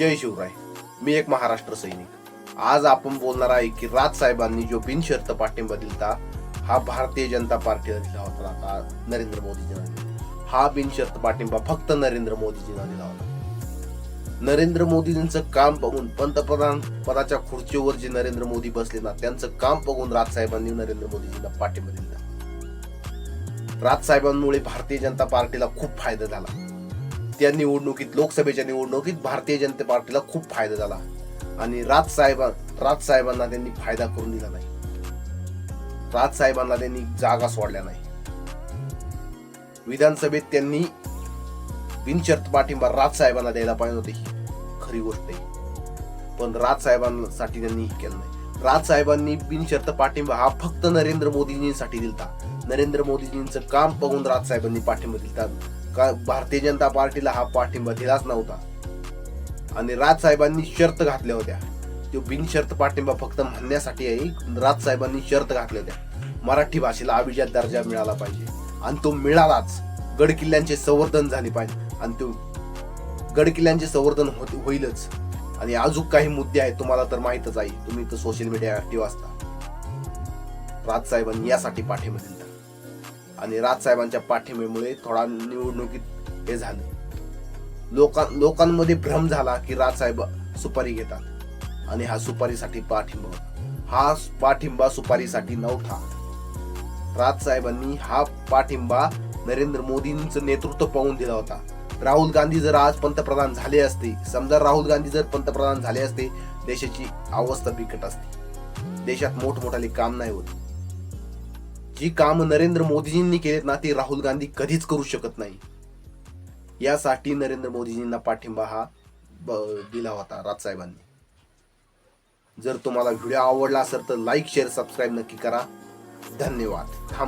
जय शिवराय. मी एक महाराष्ट्र सैनिक. आज आपण बोलणार आहे की राज साहेबांनी जो बिनशर्त पाठिंबा दिलता हा भारतीय जनता पार्टीला दिला होता आता नरेंद्र मोदीजींना दिला. हा बिनशर्त पाठिंबा फक्त नरेंद्र मोदीजींना दिला होता. नरेंद्र मोदीजींचं काम बघून पंतप्रधान पदाच्या खुर्चीवर जे नरेंद्र मोदी बसले ना त्यांचं काम बघून राज साहेबांनी नरेंद्र मोदीजींना पाठिंबा दिला राज साहेबांमुळे भारतीय जनता पार्टीला खूप फायदा झाला. त्या निवडणुकीत लोकसभेच्या निवडणुकीत भारतीय जनता पार्टीला खूप फायदा झाला. आणि राज साहेबां राज साहेबांना त्यांनी फायदा करून दिला नाही. राज साहेबांना त्यांनी जागा सोडल्या नाही. विधानसभेत त्यांनी बिनशर्त पाठिंबा राज साहेबांना द्यायला पाहिजे होते ही खरी गोष्ट आहे. पण राज साहेबांसाठी त्यांनी केलं नाही. राज साहेबांनी बिनशर्त पाठिंबा हा फक्त नरेंद्र मोदीजींसाठी दिलता. नरेंद्र मोदीजींचं काम बघून राज साहेबांनी पाठिंबा दिलता. का भारतीय जनता पार्टीला हा पाठिंबा दिलाच नव्हता. आणि राजसाहेबांनी शर्त घातल्या होत्या. तो बिनशर्त पाठिंबा फक्त म्हणण्यासाठी आहे राजसाहेबांनी शर्त घातल्या होत्या. मराठी भाषेला अभिजात दर्जा मिळाला पाहिजे. आणि तो मिळालाच. गड किल्ल्यांचे संवर्धन झाले पाहिजे. आणि तो गड किल्ल्यांचे संवर्धन होईलच. आणि अजून काही मुद्दे आहेत तुम्हाला तर माहितच आहे. तुम्ही तर सोशल मीडिया ऍक्टिव्ह असता. राजसाहेबांनी यासाठी पाठिंबा दिला. आणि राजसाहेबांच्या पाठिंब्यामुळे थोडा निवडणुकीत हे झालं. लोकां लोकांमध्ये भ्रम झाला की राजसाहेब सुपारी घेतात. आणि हा सुपारीसाठी पाठिंबा हा पाठिंबा सुपारीसाठी नव्हता. राजसाहेबांनी हा पाठिंबा नरेंद्र मोदींचं नेतृत्व पाहून दिला होता. राहुल गांधी जर आज पंतप्रधान झाले असते समजा राहुल गांधी जर पंतप्रधान झाले असते देशाची अवस्था बिकट असते. देशात मोठमोठाले काम नाही होत. जी काम नरेंद्र मोदीजींनी केलेत ना ती राहुल गांधी कधीच करू शकत नाही. यासाठी नरेंद्र मोदीजींना पाठिंबा हा दिला होता राजसाहेबांनी जर तुम्हाला व्हिडिओ आवडला असेल तर लाईक शेअर सबस्क्राईब नक्की करा. धन्यवाद. थांब